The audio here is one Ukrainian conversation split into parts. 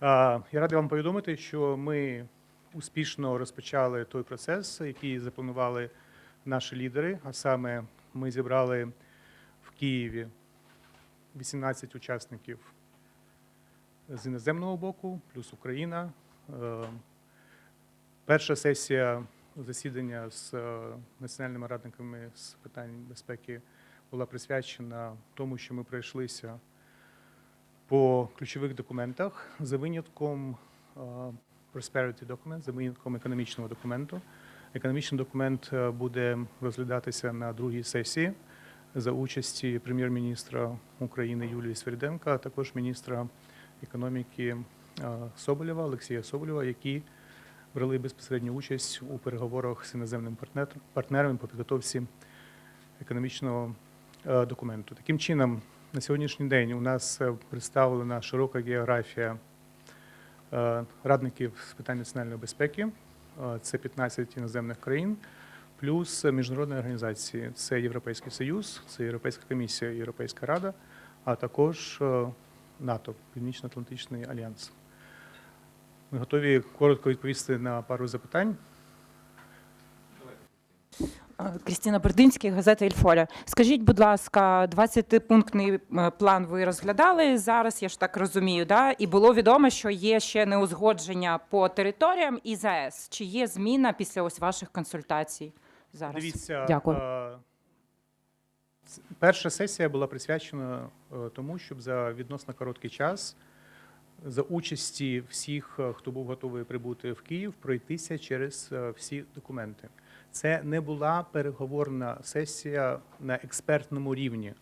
Я радий вам повідомити, що ми успішно розпочали той процес, який запланували наші лідери. А саме ми зібрали в Києві 18 учасників з іноземного боку, плюс Україна. Е, Перша сесія засідання з е, національними радниками з питань безпеки була присвячена тому, що ми пройшлися по ключових документах за винятком е, Prosperity Document, за винятком економічного документу. Економічний документ е, буде розглядатися на другій сесії за участі прем'єр-міністра України Юлії Свириденка, а також міністра економіки е, Соболєва, Олексія Соболєва, які брали безпосередню участь у переговорах з іноземним партнер- партнерами по підготовці економічного документу. Таким чином, на сьогоднішній день у нас е, представлена широка географія е, радників з питань національної безпеки. Е, Це 15 іноземних країн, плюс міжнародні організації. Це Європейський Союз, це Європейська комісія, Європейська Рада, а також НАТО, Північно-Атлантичний альянс. Ми готові коротко відповісти на пару запитань. Крістіна Бердинський, газета «Ільфоля». Скажіть, будь ласка, 20-пунктний е, план ви розглядали зараз, я ж так розумію, да? і було відомо, що є ще неузгодження по територіям і ЗАЕС. Чи є зміна після ось ваших консультацій зараз? Дивіться, Дякую. е, перша сесія була присвячена е, тому, щоб за відносно короткий час за участі всіх, хто був готовий прибути в Київ, пройтися через всі документи. Це не була переговорна сесія на експертному рівні.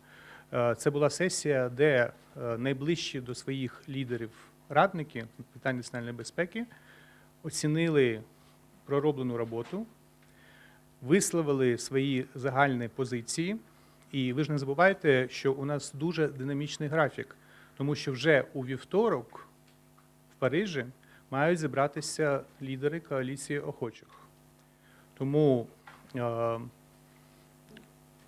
Е, Це була сесія, де е, найближчі до своїх лідерів радники питань національної безпеки оцінили пророблену роботу, висловили свої загальні позиції. І ви ж не забувайте, що у нас дуже динамічний графік, тому що вже у вівторок в Парижі мають зібратися лідери коаліції охочих. Тому е,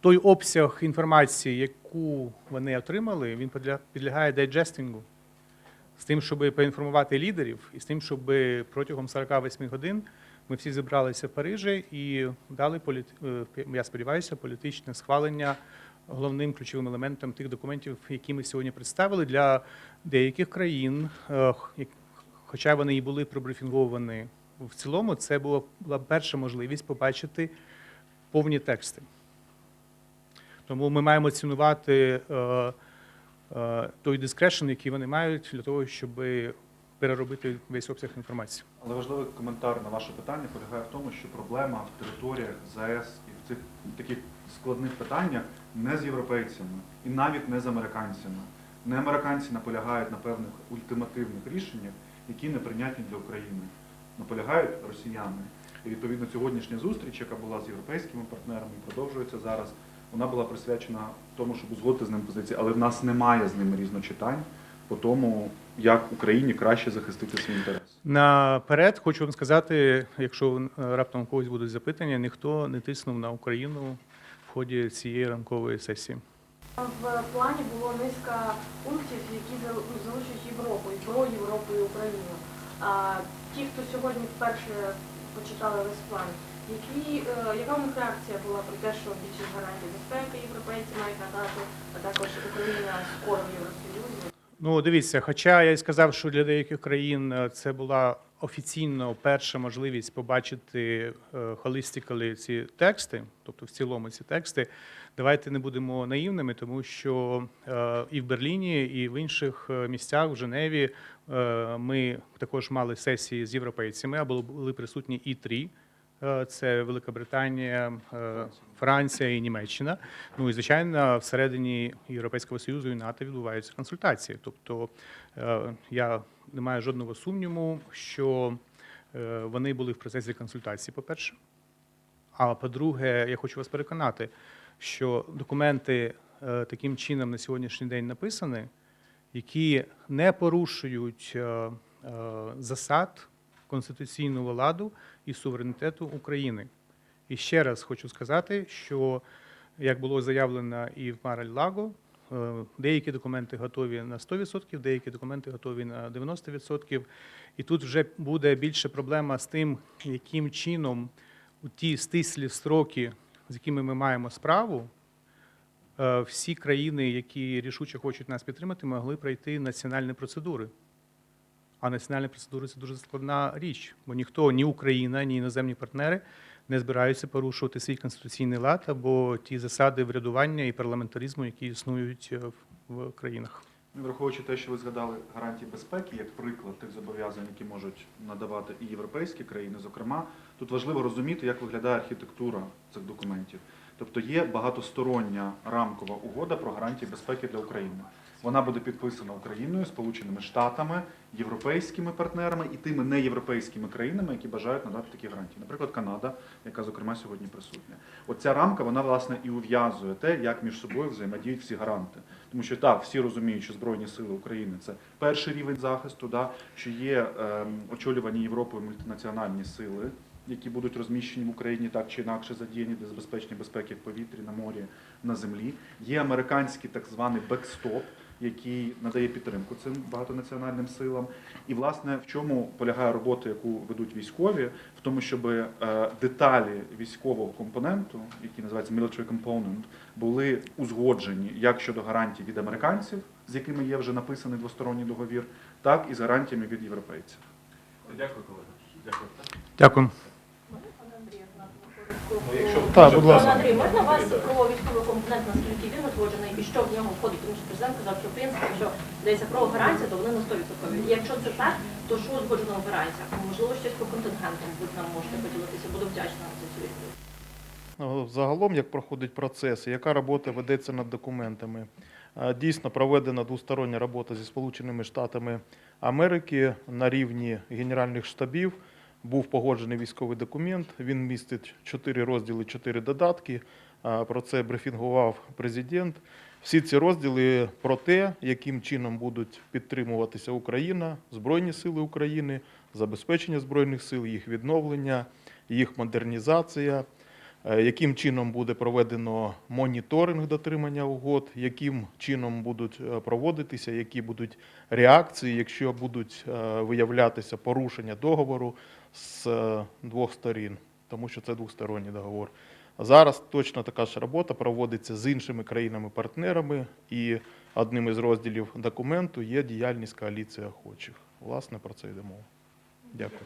той обсяг інформації, яку вони отримали, він підля- підлягає дайджестингу. З тим, щоб поінформувати лідерів, і з тим, щоб протягом 48 годин ми всі зібралися в Парижі і дали е, я сподіваюся, політичне схвалення головним ключовим елементом тих документів, які ми сьогодні представили для деяких країн, е, хоча вони і були пробрифінговані в цілому, це була, перша можливість побачити повні тексти. Тому ми маємо цінувати е, е, той дискрешн, який вони мають для того, щоб переробити весь обсяг інформації. Але важливий коментар на ваше питання полягає в тому, що проблема в територіях ЗАЕС і в цих таких складних питаннях не з європейцями і навіть не з американцями. Не американці наполягають на певних ультимативних рішеннях, які не прийнятні для України. Наполягають росіяни. І відповідно сьогоднішня зустріч, яка була з європейськими партнерами, продовжується зараз. Вона була присвячена тому, щоб узгодити з ним позиції, але в нас немає з ними різночитань по тому, як Україні краще захистити свій інтерес. Наперед хочу вам сказати, якщо раптом у когось будуть запитання, ніхто не тиснув на Україну в ході цієї ранкової сесії. В плані було низка пунктів, які зал- ну, Європу, і про Європу і Україну. Ті, хто сьогодні вперше почитали весь план, які, е, яка у них реакція була про те, що більшість гарантій безпеки європейці мають надати, а також Україна скоро в Євросоюзі? Ну, дивіться, хоча я й сказав, що для деяких країн е, це була офіційно перша можливість побачити холістикали ці тексти, тобто в цілому ці тексти. Давайте не будемо наївними, тому що е, і в Берліні, і в інших е, місцях в Женеві е, ми також мали сесії з європейцями, або були присутні і три. Е, Це Велика Британія, е, Франція і Німеччина. Ну і звичайно, всередині Європейського союзу і НАТО відбуваються консультації. Тобто е, я не маю жодного сумніву, що вони були в процесі консультації, по-перше. А по-друге, я хочу вас переконати, що документи таким чином на сьогоднішній день написані, які не порушують засад конституційного ладу і суверенітету України. І ще раз хочу сказати, що як було заявлено і в Мараль-Лаго, е, деякі документи готові на 100%, деякі документи готові на 90%. І тут вже буде більше проблема з тим, яким чином у ті стислі строки, з якими ми маємо справу, е, всі країни, які рішуче хочуть нас підтримати, могли пройти національні процедури. А національні процедури це дуже складна річ, бо ніхто, ні Україна, ні іноземні партнери не збираються порушувати свій конституційний лад або ті засади врядування і парламентаризму, які існують е, в- країнах. Враховуючи те, що ви згадали гарантії безпеки як приклад тих зобов'язань, які можуть надавати і європейські країни, зокрема, тут важливо розуміти, як виглядає архітектура цих документів. Тобто є багатостороння рамкова угода про гарантії безпеки для України. Вона буде підписана Україною, Сполученими Штатами, європейськими партнерами і тими неєвропейськими країнами, які бажають надати такі гарантії. Наприклад, Канада, яка зокрема сьогодні присутня. Оця рамка вона власне і ув'язує те, як між собою взаємодіють всі гаранти. Тому що так, всі розуміють, що Збройні сили України це перший рівень захисту, да, що є ем, очолювані Європою мультинаціональні сили, які будуть розміщені в Україні так чи інакше задіяні для забезпечення безпеки в повітрі, на морі, на землі. Є американський так званий бекстоп, який надає підтримку цим багатонаціональним силам. І власне в чому полягає робота, яку ведуть військові, в тому, щоб е, деталі військового компоненту, який називається military component, були узгоджені як щодо гарантій від американців, з якими є вже написаний двосторонній договір, так і з гарантіями від європейців. Дякую, колеги. Дякую. Дякую. Пане Ну, якщо Так, будь ласка. Пане Андрію, можна вас про військовий компонент, наскільки він узгоджений і що в нього входить? Тому що президент сказав, що в принципі, якщо йдеться про гарантії, то вони на 100%. І якщо це так, то що узгоджено в гарантіях? Можливо, щось по контингентам ви нам можете поділитися. Буду вдячна за цю відповідь. Ну, Загалом, як проходить процес, яка робота ведеться над документами. Дійсно проведена двостороння робота зі Сполученими Штатами Америки на рівні генеральних штабів. Був погоджений військовий документ. Він містить чотири розділи, чотири додатки. Про це брифінгував президент. Всі ці розділи про те, яким чином будуть підтримуватися Україна, Збройні Сили України, забезпечення Збройних сил, їх відновлення, їх модернізація, е, яким чином буде проведено моніторинг дотримання угод, яким чином будуть е, проводитися, які будуть реакції, якщо будуть е, виявлятися порушення договору з двох сторін, тому що це двосторонній договор. Зараз точно така ж робота проводиться з іншими країнами-партнерами, і одним із розділів документу є діяльність коаліції охочих. Власне, про це йде мова. Дякую.